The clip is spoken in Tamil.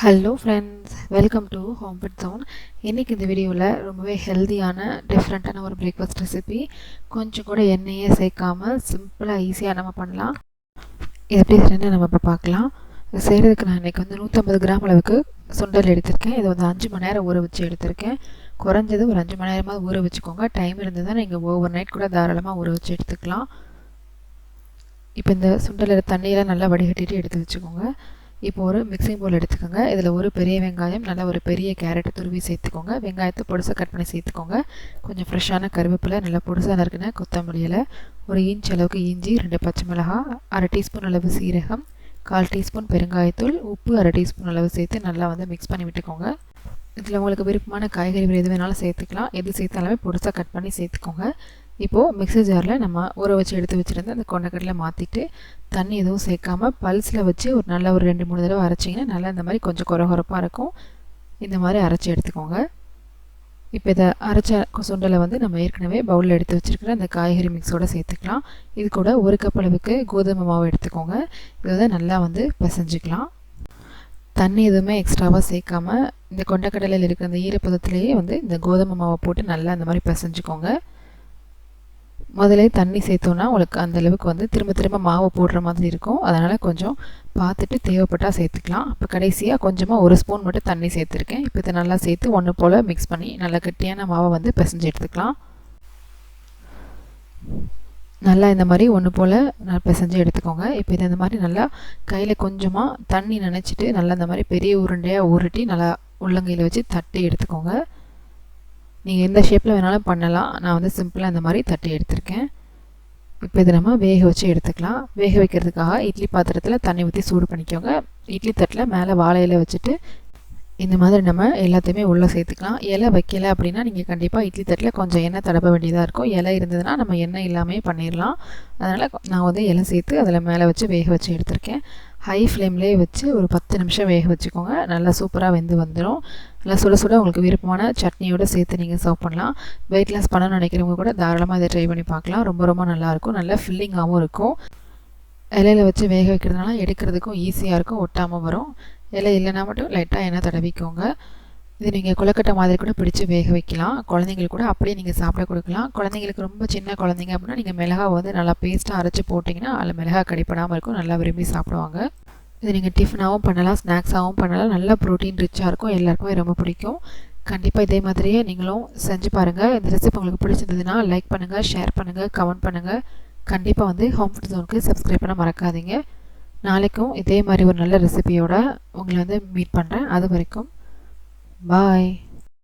Hello friends welcome to home food சவுன் இன்றைக்கி இந்த வீடியோவில் ரொம்பவே ஹெல்த்தியான டிஃப்ரெண்ட்டான ஒரு பிரேக்ஃபாஸ்ட் ரெசிபி கொஞ்சம் கூட எண்ணெயே சேர்க்காமல் சிம்பிளாக ஈஸியாக நம்ம பண்ணலாம். இது எப்படி செய்யணும் நம்ம இப்போ பார்க்கலாம். இது செய்கிறதுக்கு நான் இன்றைக்கி வந்து நூற்றம்பது கிராம் அளவுக்கு சுண்டல் எடுத்திருக்கேன். இதை வந்து அஞ்சு மணி நேரம் ஊற வச்சு எடுத்திருக்கேன். குறைஞ்சது ஒரு அஞ்சு மணி நேரமாக ஊற வச்சுக்கோங்க. டைம் இருந்ததுன்னா நீங்கள் ஓவர் நைட் கூட தாராளமாக ஊற வச்சு எடுத்துக்கலாம். இப்போ இந்த சுண்டலில் தண்ணியெல்லாம் நல்லா வடிகட்டிட்டு எடுத்து வச்சுக்கோங்க. இப்போ ஒரு மிக்சிங் பவுல் எடுத்துக்கோங்க. இதில் ஒரு பெரிய வெங்காயம் நல்லா ஒரு பெரிய கேரட் துருவி சேர்த்துக்கோங்க. வெங்காயத்தை பொடிசாக கட் பண்ணி சேர்த்துக்கோங்க. கொஞ்சம் ஃப்ரெஷ்ஷான கருவேப்பிலை நல்லா பொடிசாக நறுக்குன கொத்தமல்லியில் ஒரு இன்ச் அளவுக்கு இஞ்சி ரெண்டு பச்சை மிளகா அரை டீஸ்பூன் அளவு சீரகம் கால் டீஸ்பூன் பெருங்காயத்தூள் உப்பு அரை டீஸ்பூன் அளவு சேர்த்து நல்லா வந்து மிக்ஸ் பண்ணி விட்டுக்கோங்க. இதில் உங்களுக்கு விருப்பமான காய்கறிகள் எது வேணாலும் சேர்த்துக்கலாம். எது சேர்த்தாலுமே பொடிசாக கட் பண்ணி சேர்த்துக்கோங்க. இப்போது மிக்ஸி ஜாரில் நம்ம ஊற வச்சு எடுத்து வச்சுருந்து அந்த கொண்டக்கடலை மாற்றிட்டு தண்ணி எதுவும் சேர்க்காம பல்ஸில் வச்சு ஒரு நல்ல ஒரு ரெண்டு மூணு தடவை அரைச்சிங்கன்னா நல்லா இந்த மாதிரி கொஞ்சம் குறகுறப்பாக இருக்கும். இந்த மாதிரி அரைச்சி எடுத்துக்கோங்க. இப்போ இதை அரைச்ச சுண்டலை வந்து நம்ம ஏற்கனவே பவுலில் எடுத்து வச்சுருக்கிற அந்த காய்கறி மிக்ஸோடு சேர்த்துக்கலாம். இது கூட ஒரு கப் அளவுக்கு கோதுமை மாவு எடுத்துக்கோங்க. இதை வந்து நல்லா வந்து பிசைஞ்சிக்கலாம். தண்ணி எதுவுமே எக்ஸ்ட்ராவாக சேர்க்காமல் இந்த கொண்டக்கடலையில் இருக்கிற அந்த ஈரப்பதத்துலேயே வந்து இந்த கோதுமை மாவை போட்டு நல்லா அந்த மாதிரி பிசைஞ்சிக்கோங்க. முதலே தண்ணி சேர்த்தோன்னா உங்களுக்கு அந்தளவுக்கு வந்து திரும்ப திரும்ப மாவு போடுற மாதிரி இருக்கும். அதனால் கொஞ்சம் பார்த்துட்டு தேவைப்பட்டால் சேர்த்துக்கலாம். இப்போ கடைசியாக கொஞ்சமாக ஒரு ஸ்பூன் மட்டும் தண்ணி சேர்த்துருக்கேன். இப்போ இதை நல்லா சேர்த்து ஒன்று போல் மிக்ஸ் பண்ணி நல்லா கட்டியான மாவை வந்து பிசைஞ்சு எடுத்துக்கலாம். நல்லா இந்த மாதிரி ஒன்று போல் நல்லா பிசைஞ்சு எடுத்துக்கோங்க. இப்போ இதை இந்த மாதிரி நல்லா கையில் கொஞ்சமாக தண்ணி நினச்சிட்டு நல்லா இந்த மாதிரி பெரிய உருண்டையாக உருட்டி நல்லா உள்ளங்கையில் வச்சு தட்டி எடுத்துக்கோங்க. நீங்கள் எந்த ஷேப்பில் வேணாலும் பண்ணலாம். நான் வந்து சிம்பிளாக இந்த மாதிரி தட்டி எடுத்திருக்கேன். இப்போ இதை நம்ம வேக வச்சு எடுத்துக்கலாம். வேக வைக்கிறதுக்காக இட்லி பாத்திரத்தில் தண்ணி ஊற்றி சூடு பண்ணிக்கோங்க. இட்லி தட்டில் மேலே வாழையில் வச்சுட்டு இந்த மாதிரி நம்ம எல்லாத்தையுமே உள்ளே சேர்த்துக்கலாம். இலை வைக்கலை அப்படின்னா நீங்கள் கண்டிப்பாக இட்லி தட்டில் கொஞ்சம் எண்ணெய் தடப்ப வேண்டியதாக இருக்கும். இலை இருந்ததுன்னா நம்ம எண்ணெய் இல்லாமல் பண்ணிடலாம். அதனால் நான் வந்து இலை சேர்த்து அதில் மேலே வச்சு வேக வச்சு எடுத்திருக்கேன். ஹை ஃப்ளேம்லேயே வச்சு ஒரு பத்து நிமிஷம் வேக வச்சுக்கோங்க. நல்லா சூப்பராக வெந்து வந்துடும் நல்லா சுட சுட உங்களுக்கு விருப்பமான சட்னியோடு சேர்த்து நீங்கள் சர்வ் பண்ணலாம். வெயிட் லாஸ் பண்ணணும்னு நினைக்கிறவங்க கூட தாராளமாக இதை ட்ரை பண்ணி பார்க்கலாம். ரொம்ப ரொம்ப நல்லாயிருக்கும் நல்லா ஃபில்லிங்காகவும் இருக்கும். இலையில வச்சு வேக வைக்கிறதுனால எடுக்கிறதுக்கும் ஈஸியாக இருக்கும். ஒட்டாமல் வரும். இலை இல்லைன்னா மட்டும் லைட்டாக எண்ணெய் தடவிக்கோங்க. இது நீங்கள் கொலக்கட்டை மாதிரி கூட பிடிச்சி வேக வைக்கலாம். குழந்தைங்களுக்கு கூட அப்படியே நீங்கள் சாப்பிட கொடுக்கலாம். குழந்தைங்களுக்கு ரொம்ப சின்ன குழந்தைங்க அப்படின்னா நீங்கள் மிளகா வந்து நல்லா பேஸ்ட்டாக அரைச்சி போட்டிங்கன்னா அதில் மிளகா கடிப்படாமல் இருக்கும். நல்லா விரும்பி சாப்பிடுவாங்க. இது நீங்கள் டிஃபனாகவும் பண்ணலாம் ஸ்நாக்ஸாகவும் பண்ணலாம். நல்லா ப்ரோட்டீன் ரிச்சாக இருக்கும். எல்லாருக்குமே ரொம்ப பிடிக்கும். கண்டிப்பாக இதே மாதிரியே நீங்களும் செஞ்சு பாருங்கள் இந்த ரெசிபி உங்களுக்கு பிடிச்சிருந்ததுன்னா லைக் பண்ணுங்கள் ஷேர் பண்ணுங்கள் கமெண்ட் பண்ணுங்கள் கண்டிப்பாக வந்து ஹோம் ஃபுட் ஜோனுக்கு சப்ஸ்கிரைப் பண்ண மறக்காதீங்க. நாளைக்கும் இதே மாதிரி ஒரு நல்ல ரெசிபியோட உங்களை வந்து மீட் பண்ணுறேன் அது வரைக்கும் Bye.